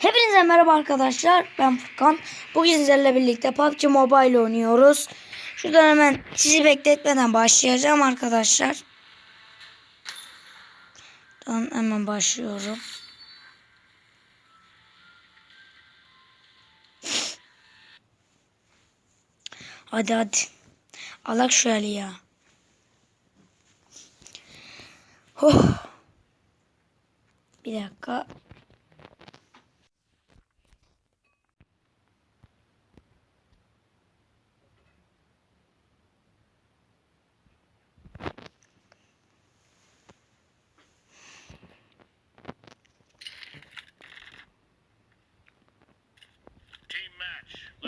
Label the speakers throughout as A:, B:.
A: Hepinize merhaba arkadaşlar. Ben Furkan. Bugün sizlerle birlikte PUBG Mobile oynuyoruz. Şuradan hemen sizi bekletmeden başlayacağım arkadaşlar. Tamam hemen başlıyorum. Hadi hadi. Alak şöyle ya. Oh. Bir dakika.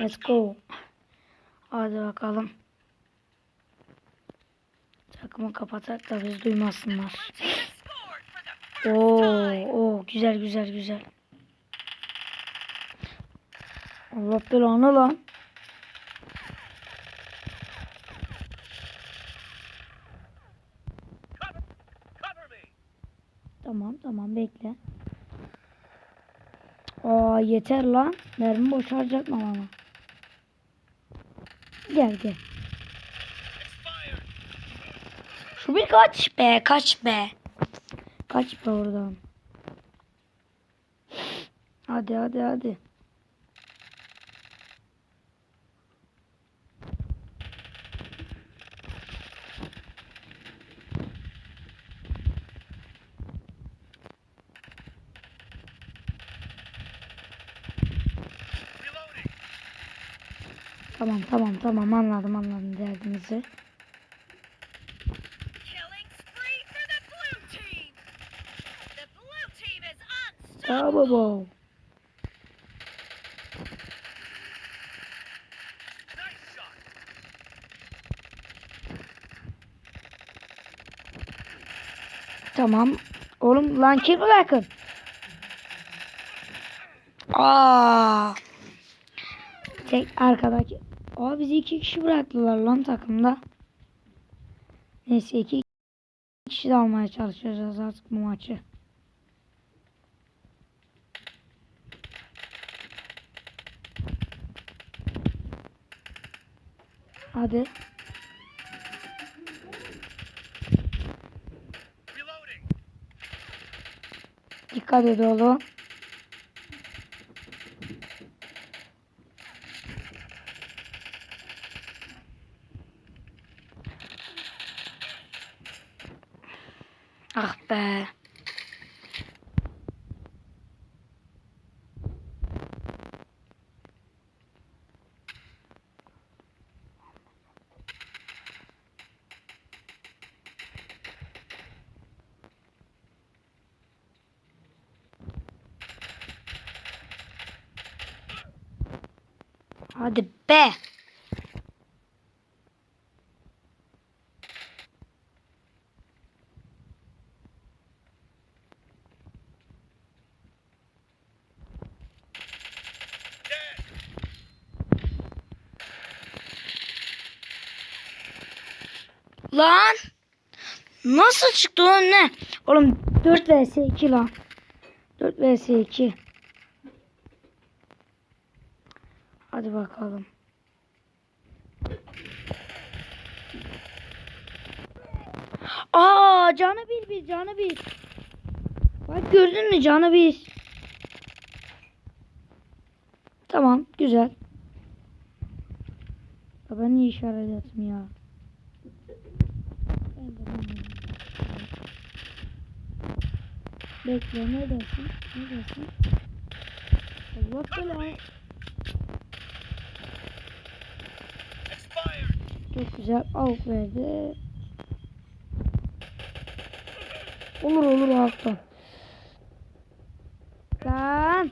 A: Let's go. Hadi bakalım. Takımı kapatak da biz duymasınlar. Oo, oo güzel güzel güzel. Allah belanı lan.
B: Cover, cover me.
A: Tamam tamam bekle. Aa yeter lan. Mermi boşalacak mı bana? Gel gel. Şu bir kaç be kaç be. Kaç be oradan. Hadi hadi hadi. Tamam tamam anladım anladım derdinizi.
B: Shot.
A: Tamam. Oğlum lan kim bırakın? Aa. Tek arkadaki. Aa bizi iki kişi bıraktılar lan takımda. Neyse iki kişi de almaya çalışacağız artık bu maçı. Hadi. Dikkat et oğlum. Ah be. Hadi be. Lan. Nasıl çıktı o ne? Oğlum 4 vs 2 lan. 4 vs 2. Hadi bakalım. Aa canı bir bir canı bir. Bak gördün mü canı bir. Tamam güzel. Ya ben niye işaret ettim ya? Bekle ne dersin? Ne dersin? Allah belanı. Çok güzel avuk verdi. Olur olur alttan. Lan.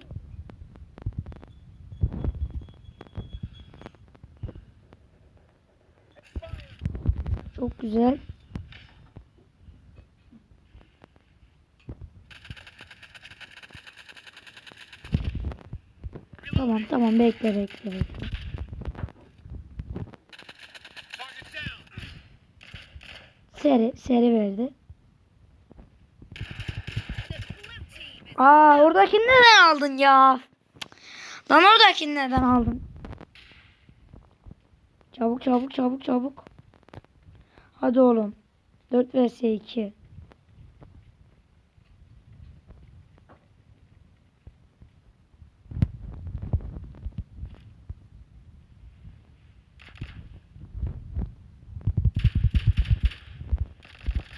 A: Çok güzel. Tamam tamam bekle bekle bekle. Seri seri verdi. Aa oradakini neden aldın ya? Lan oradakini neden aldın? Çabuk çabuk çabuk çabuk. Hadi oğlum. 4 vs 2.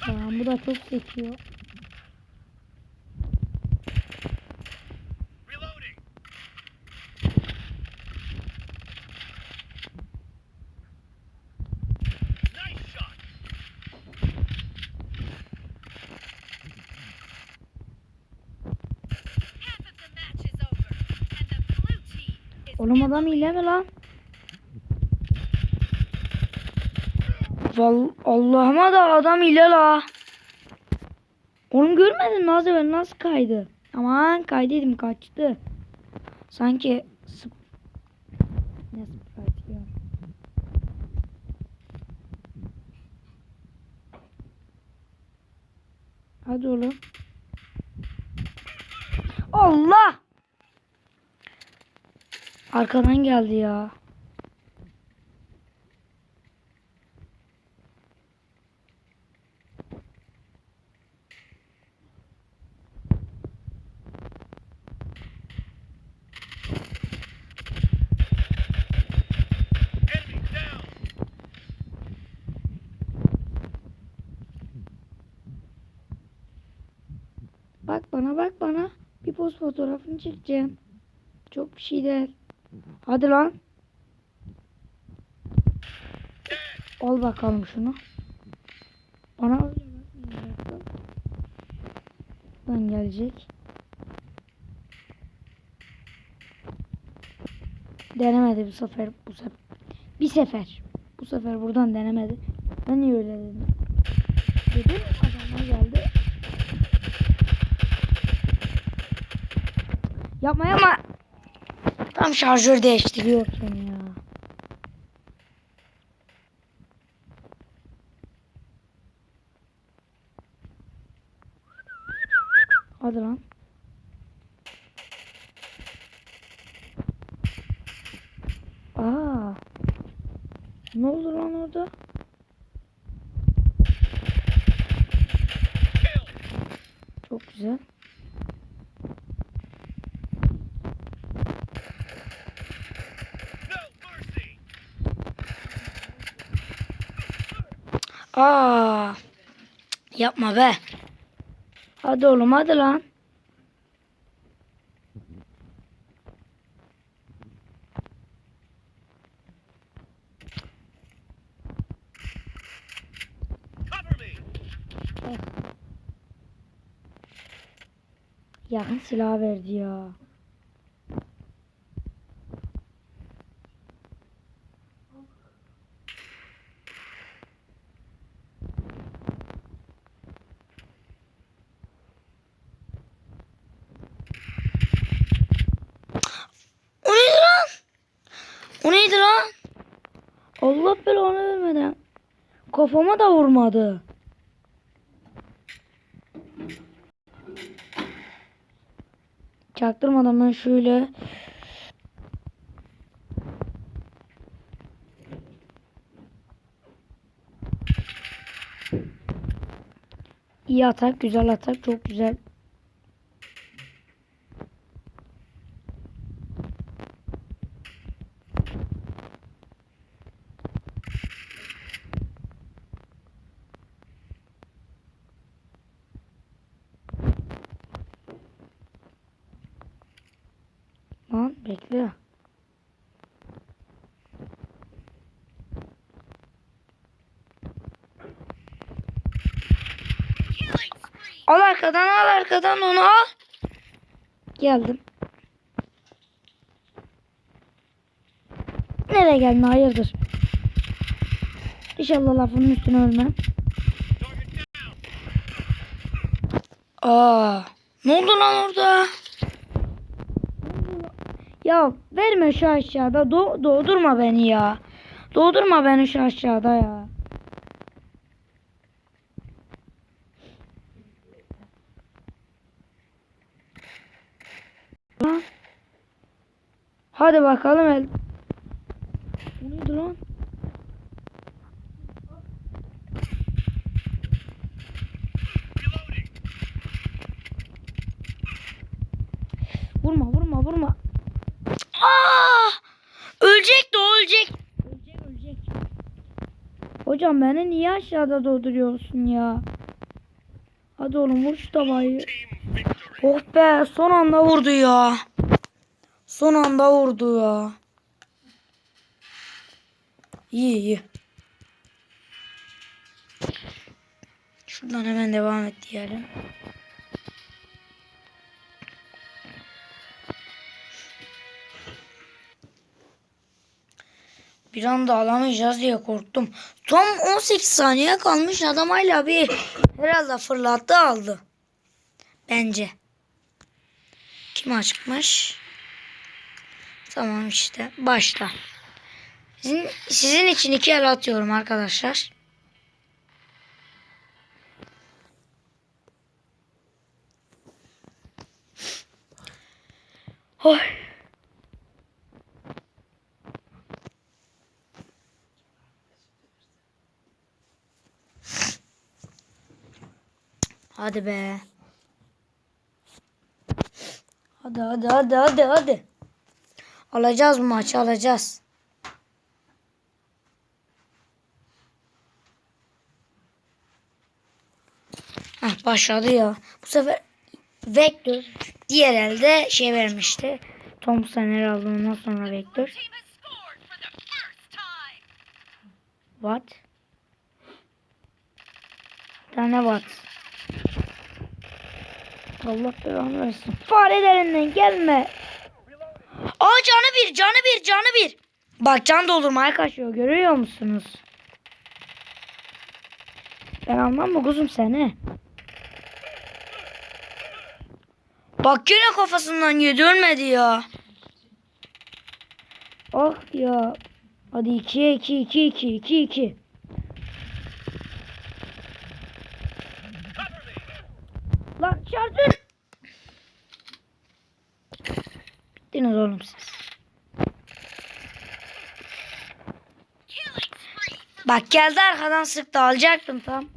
A: Tamam bu da çok sekiyor. Oğlum adam hile mi lan? Val Allah'ıma da adam hile la. Oğlum görmedin mi az evvel nasıl kaydı? Aman kaydıydım kaçtı. Sanki sp ne sprite ya. Hadi oğlum. Allah! Arkadan geldi ya. Bana bak bana. Bir poz fotoğrafını çekeceğim. Çok bir şey değil. Hadi lan. Al bakalım şunu. Bana. Buradan gelecek. Denemedi bu sefer. Bu sefer. Bir sefer. Bu sefer buradan denemedi. Ben niye öyle dedim? Dedim Yapma yapma. Tam şarjör değiştiriyorsun ya. Hadi lan. Aa. Ne oldu lan orada?
B: Kill.
A: Çok güzel.
B: No mercy.
A: Aa. Yapma be. Hadi oğlum hadi lan.
B: Cover me.
A: Yakın silah verdi ya. O neydi lan? O neydi lan? Allah belanı vermeden. Kafama da vurmadı. Çaktırmadan ben şöyle İyi atak, güzel atak, çok güzel.
C: Spree.
A: Al arkadan al arkadan onu al. Geldim. Nereye geldin hayırdır? İnşallah lafının üstüne ölmem. Aa, ne oldu lan orada? Ya verme şu aşağıda. Do doğdurma beni ya. Doğdurma beni şu aşağıda ya. Hadi bakalım el. Bu neydi lan? Vurma vurma vurma. Aa! Ölecek de ölecek. Ölecek ölecek. Hocam beni niye aşağıda dolduruyorsun ya? Hadi oğlum vur şu
B: victory.
A: Oh be son anda vurdu ya. Son anda vurdu ya. İyi iyi. Şuradan hemen devam et diyelim. Bir anda alamayacağız diye korktum. Tam 18 saniye kalmış adam hala bir herhalde fırlattı aldı. Bence. Kim açmış? Tamam işte. Başla. Sizin, sizin için iki el atıyorum arkadaşlar. Oy. Hadi be. Hadi hadi hadi hadi hadi. Alacağız bu maçı alacağız. Heh, başladı ya. Bu sefer Vektör diğer elde şey vermişti. Thompson herhalde ondan sonra Vektör. What? Tane what? Allah belanı versin. Farelerinden gelme. Aa canı bir, canı bir, canı bir. Bak can doldurmaya kaçıyor görüyor musunuz? Ben almam mı kuzum seni? Bak yine kafasından yedi ölmedi ya. Ah ya. Hadi 2'ye 2 2 2 2 2.
B: Cover me.
A: Lan şarjör. Bittiniz oğlum Bak geldi arkadan sıktı alacaktım tam.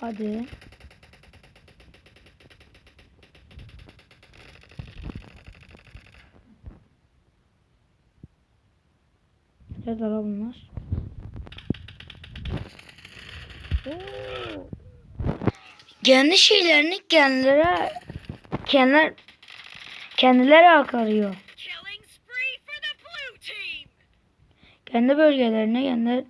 A: Hadi. Nerede lan bunlar? Oo. Kendi şeylerini kendileri kendiler kendileri akarıyor. Kendi bölgelerine kendi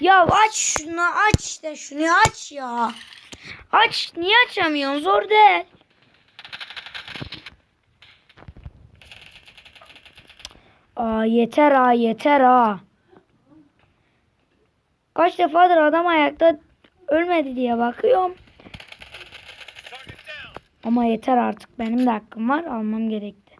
A: Ya aç şunu aç işte şunu aç ya. Aç niye açamıyorsun zor değil. Aa yeter ha yeter ha. Kaç defadır adam ayakta ölmedi diye bakıyorum. Ama yeter artık benim de hakkım var almam gerekti.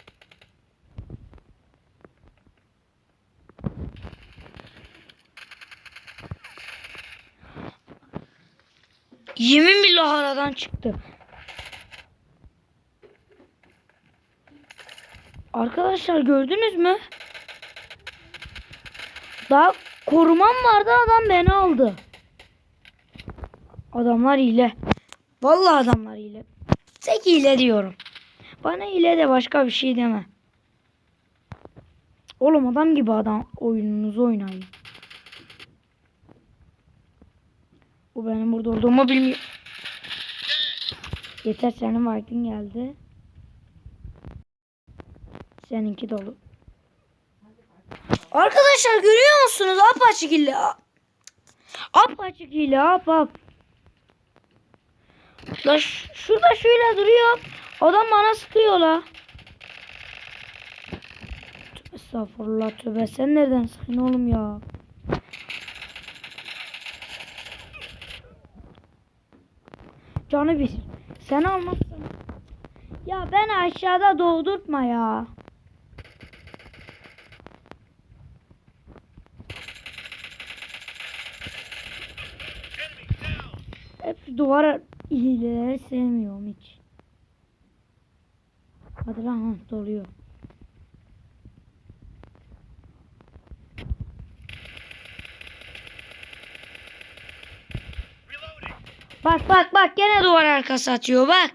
A: Yemin billah aradan çıktı. Arkadaşlar gördünüz mü? Daha korumam vardı adam beni aldı. Adamlar hile. Vallahi adamlar hile. Tek hile diyorum. Bana hile de başka bir şey deme. Oğlum adam gibi adam oyununuzu oynayın. Bu benim burada olduğumu bilmiyor. Yeter senin vaktin geldi. Seninki dolu. Arkadaşlar görüyor musunuz? Apaçık hile. Apaçık hile. Ap ap. La şurada şöyle duruyor. Adam bana sıkıyor la. Estağfurullah tövbe. Sen nereden sıkıyorsun oğlum ya? Canı bir. Sen almazsın. Ya ben aşağıda doğdurtma ya. Hep şu duvar hileleri sevmiyorum hiç. Hadi lan doluyor. Bak bak bak gene duvar arkası atıyor bak.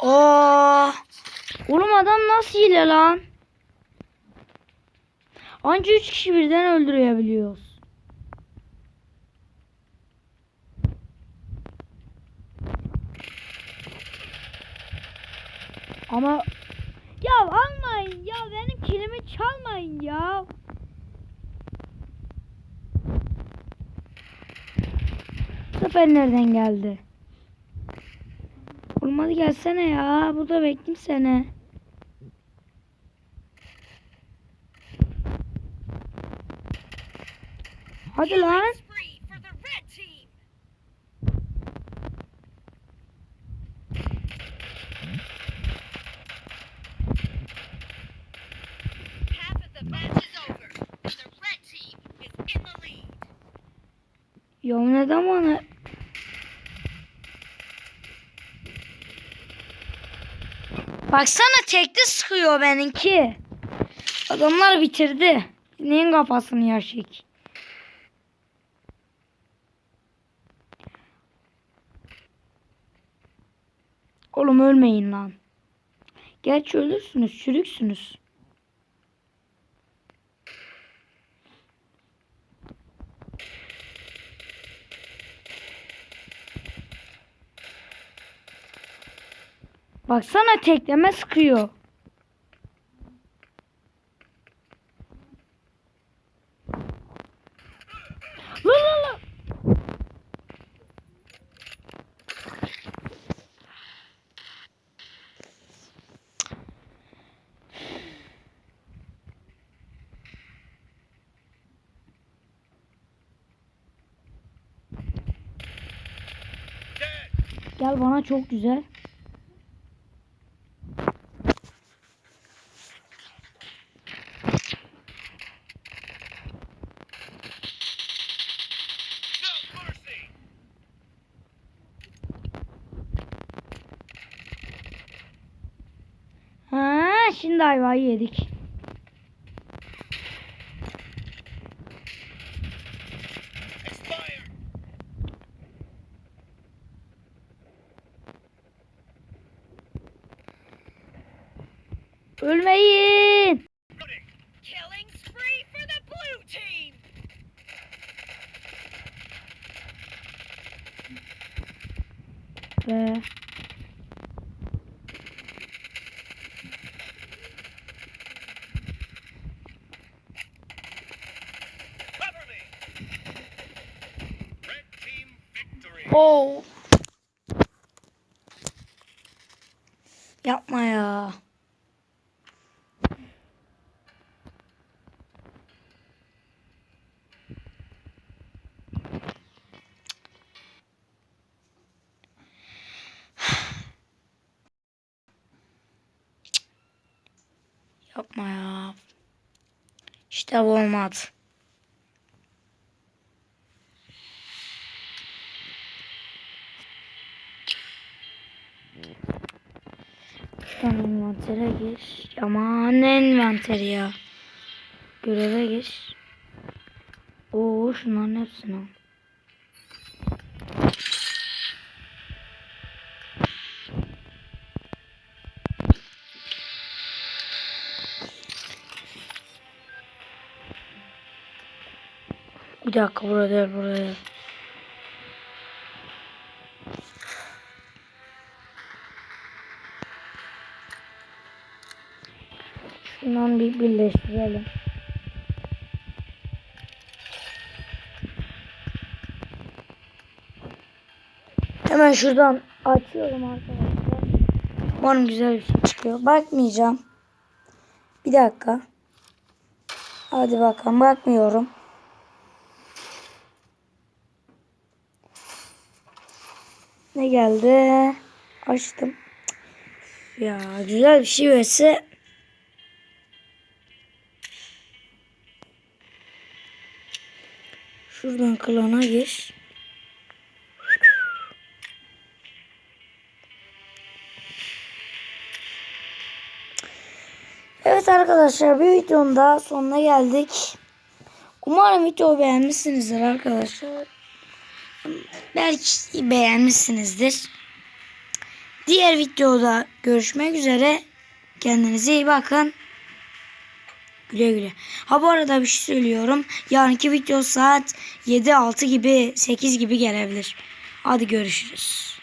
C: Doesn't have a
A: Oo. Oğlum adam nasıl hile lan? Anca 3 kişi birden öldürebiliyoruz. Ama ya almayın ya benim kilimi çalmayın ya. Sefer nereden geldi? Oğlum hadi gelsene ya. Burada bekleyeyim seni. Hadi lan.
C: spree for the
A: Baksana tekli sıkıyor benimki. Adamlar bitirdi. Neyin kafasını yaşık. Oğlum ölmeyin lan. Geç ölürsünüz, çürüksünüz. Baksana tekleme sıkıyor. La. Gel bana çok güzel. Ayvayı yedik. Ölmeyin.
B: Reloading.
A: Yapma ya. İşte bu olmadı. Şuradan envantere gir. Aman ne envanteri ya. Göreve gir. Oo şunların hepsini al. Dakika burada değil burada. Şundan bir birleştirelim. Hemen şuradan açıyorum arkadaşlar. Umarım güzel bir şey çıkıyor. Bakmayacağım. Bir dakika. Hadi bakalım. Bakmıyorum. Geldi? Açtım. Ya güzel bir şey verse Şuradan klana gir. Evet arkadaşlar bir videonun daha sonuna geldik. Umarım videoyu beğenmişsinizdir arkadaşlar. Belki beğenmişsinizdir. Diğer videoda görüşmek üzere. Kendinize iyi bakın. Güle güle. Ha bu arada bir şey söylüyorum. Yarınki video saat 7-6 gibi 8 gibi gelebilir. Hadi görüşürüz.